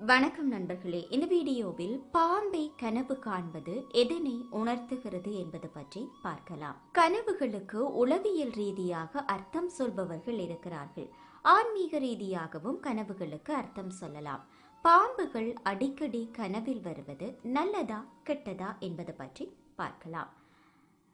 வணக்கம் நண்பர்களே. இந்த வீடியோவில் பாம்பை கனவு காண்பது எதனை உணர்த்துகிறது என்பது பற்றி பார்க்கலாம். கனவுகளுக்கு உளவியல் ரீதியாக அர்த்தம் சொல்பவர்கள் இருக்கிறார்கள். ஆன்மீக ரீதியாகவும் கனவுகளுக்கு அர்த்தம் சொல்லலாம். பாம்புகள் அடிக்கடி கனவில் வருவது நல்லதா கெட்டதா என்பது பற்றி பார்க்கலாம்.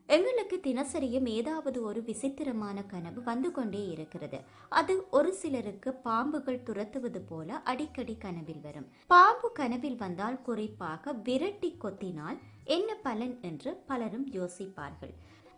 எங்களுக்கு தினசரியும் ஏதாவது ஒரு விசித்திரமான கனவு வந்து கொண்டே இருக்கிறது. அது ஒரு சிலருக்கு பாம்புகள் துரத்துவது போல அடிக்கடி கனவில் வரும். பாம்பு கனவில் வந்தால் குறிப்பாக விரட்டி கொத்தினால் என்ன பலன் என்று பலரும் யோசிப்பார்கள்.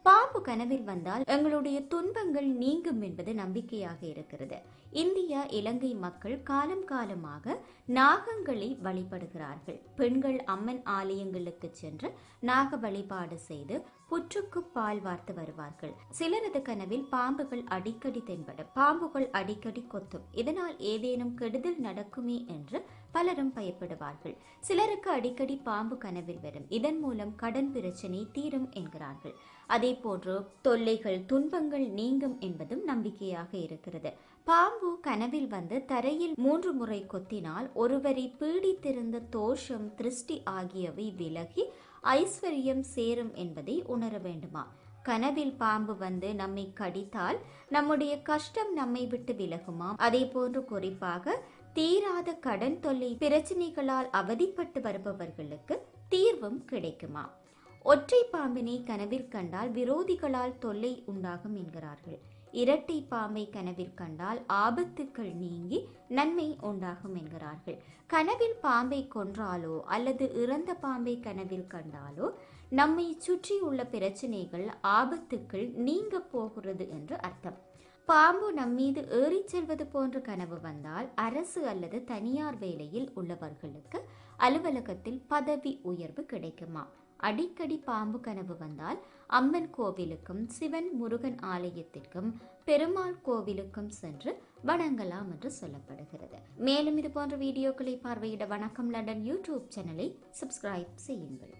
பாம்பு கனவில் வந்தால் எங்களுடைய துன்பங்கள் நீங்கும் என்பது நம்பிக்கையாக இருக்கிறது. இந்தியா இலங்கை மக்கள் காலம் காலமாக நாகங்களை வழிபடுகிறார்கள். பெண்கள் அம்மன் ஆலயங்களுக்கு சென்று நாக வழிபாடு செய்து புற்றுக்கு பால் வார்த்து வருவார்கள். சிலரது கனவில் பாம்புகள் அடிக்கடி தென்படும். பாம்புகள் அடிக்கடி கொத்தும். இதனால் ஏதேனும் கெடுதல் நடக்குமே என்று பலரும் பயப்படுவார்கள். சிலருக்கு அடிக்கடி பாம்பு கனவில் வரும். இதன் மூலம் கடன் பிரச்சனை தீரும் என்கிறார்கள். அதே போன்று தொல்லைகள் துன்பங்கள் நீங்கும் என்பதும் நம்பிக்கையாக இருக்கிறது. பாம்பு கனவில் வந்து தரையில் மூன்று முறை கொத்தினால் ஒருவரை பீடித்திருந்த தோஷம் திருஷ்டி ஆகியவை விலகி ஐஸ்வர்யம் சேரும் என்பதை உணர வேண்டுமா? கனவில் பாம்பு வந்து நம்மை கடித்தால் நம்முடைய கஷ்டம் நம்மை விட்டு விலகுமா? அதே போன்று குறிப்பாக தீராத கடன் தொல்லை பிரச்சனைகளால் அவதிப்பட்டு வருபவர்களுக்கு தீர்வும் கிடைக்குமா? ஒற்றை பாம்பினை கனவில் கண்டால் விரோதிகளால் தொல்லை உண்டாகும் என்கிறார்கள். இரட்டை பாம்பை கனவில் கண்டால் ஆபத்துக்கள் நீங்கி நன்மை உண்டாகும் என்கிறார்கள். கனவில் பாம்பை கொன்றாலோ அல்லது இறந்த பாம்பை கனவில் கண்டாலோ நம்மை சுற்றியுள்ள பிரச்சனைகள் ஆபத்துக்கள் நீங்க போகிறது என்று அர்த்தம். பாம்பு நம்மீது ஏறிச் செல்வது போன்ற கனவு வந்தால் அரசு அல்லது தனியார் வேலையில் உள்ளவர்களுக்கு அலுவலகத்தில் பதவி உயர்வு கிடைக்குமா அடிக்கடி பாம்பு கனவு வந்தால் அம்மன் கோவிலுக்கும் சிவன் முருகன் ஆலயத்திற்கும் பெருமாள் கோவிலுக்கும் சென்று வணங்கலாம் என்று சொல்லப்படுகிறது. மேலும் இது போன்ற வீடியோக்களை பார்வையிட வணக்கம். லண்டன் யூடியூப் சேனலை சப்ஸ்கிரைப் செய்யுங்கள்.